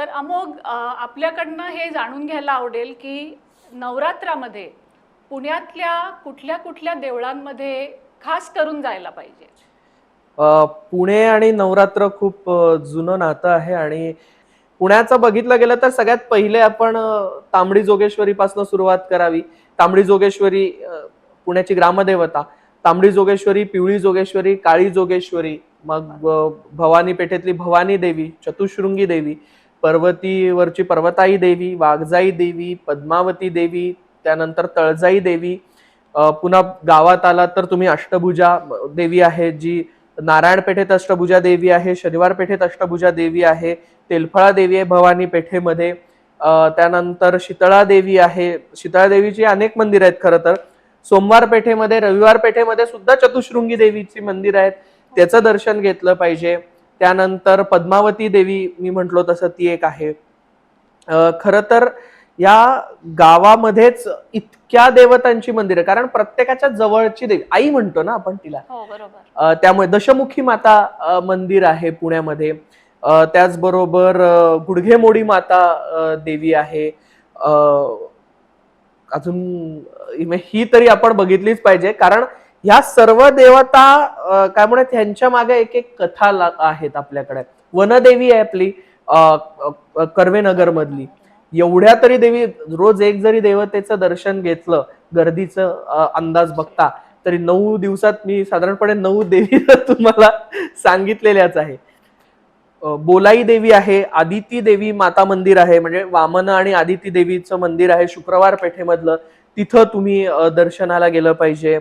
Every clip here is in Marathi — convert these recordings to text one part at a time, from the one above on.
तर अमोग आपल्याकडनं हे जाणून घ्यायला आवडेल की नवरात्रामध्ये पुण्यातल्या कुठल्या कुठल्या देवळांमध्ये खास करून जायला पाहिजे? पुणे आणि नवरात्र खूप जुनं नातं आहे आणि पुण्याचं बघितलं गेलं तर सगळ्यात पहिले आपण तांबडी जोगेश्वरी पासून सुरुवात करावी. तांबडी जोगेश्वरी पुण्याची ग्रामदेवता. तांबडी जोगेश्वरी पिवळी जोगेश्वरी काळी जोगेश्वरी मग भवानी पेठेतली भवानी देवी चतुशृंगी देवी. पर्वतीवरची पर्वताई देवी वाघजाई देवी पद्मावती देवी त्यानंतर तळजाई देवी. पुन्हा गावात आला तर तुम्ही अष्टभुजा देवी आहे जी नारायण पेठेत अष्टभुजा देवी आहे शनिवार पेठेत अष्टभुजा देवी आहे तेलफळा देवी आहे भवानी पेठेमध्ये. त्यानंतर शीतळा देवी आहे. शीतळा देवीची अनेक मंदिर आहेत खरं तर. सोमवार पेठेमध्ये रविवार पेठेमध्ये सुद्धा चतुशृंगी देवीची मंदिर आहेत. त्याचं दर्शन घेतलं पाहिजे. त्यानंतर पद्मावती देवी मी म्हंटलो तसं ती एक आहे. खरं तर या गावामध्येच इतक्या देवतांची मंदिरं कारण प्रत्येकाच्या जवळची देवी आई म्हणतो ना आपण तिला. हो त्यामुळे दशमुखी माता मंदिर आहे पुण्यामध्ये. त्याचबरोबर गुडघेमोडी माता देवी आहे. अजून ही तरी आपण बघितलीच पाहिजे कारण ह्या सर्व देवता काय म्हणत त्यांच्या मागे एक एक कथा ला- आहेत आपल्याकडे. वनदेवी आहे आपली अ, कर्वेनगर मधली एवढ्या तरी देवी रोज एक जरी देवतेचं दर्शन घेतलं गर्दीचं अंदाज बघता तरी नऊ दिवसात मी साधारणपणे नऊ देवी तुम्हाला सांगितलेल्याच आहे. बोलाई देवी आहे आदिती देवी माता मंदिर आहे म्हणजे वामन आणि आदिती देवीचं मंदिर आहे शुक्रवार पेठेमधलं. तिथं तुम्ही दर्शनाला गेलं पाहिजे.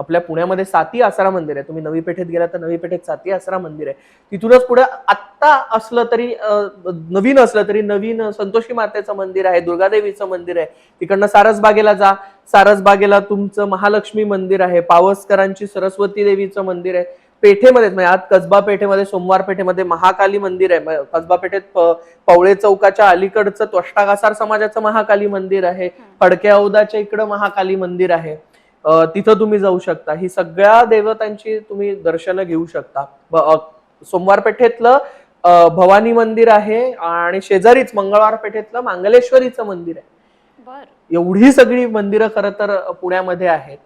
आपल्या पुण्यामध्ये साती आसरा मंदिर आहे. तुम्ही नवी पेठेत गेला तर नवी पेठेत साती आसरा मंदिर आहे. तिथूनच पुढे आत्ता असलं तरी नवीन असलं तरी नवीन संतोषी मातेचं मंदिर आहे दुर्गादेवीचं मंदिर आहे. तिकडनं सारसबागेला जा. सारसबागेला तुमचं महालक्ष्मी मंदिर आहे. पावसकरांची सरस्वती देवीचं मंदिर आहे. पेठेमध्ये म्हणजे आज कसबा पेठेमध्ये सोमवार पेठेमध्ये महाकाली मंदिर आहे. कसबा पेठेत पवळे चौकाच्या अलीकडचं त्वष्टाकासार समाजाचं महाकाली मंदिर आहे. फडक्या औदाच्या इकडं महाकाली मंदिर आहे. तिथं तुम्ही जाऊ शकता. ही सगळ्या देवतांची तुम्ही दर्शनं घेऊ शकता. सोमवार पेठेतलं भवानी मंदिर आहे आणि शेजारीच मंगळवार पेठेतलं मांगलेश्वरीचं मंदिर आहे. एवढी सगळी मंदिरं खरं तर पुण्यामध्ये आहेत.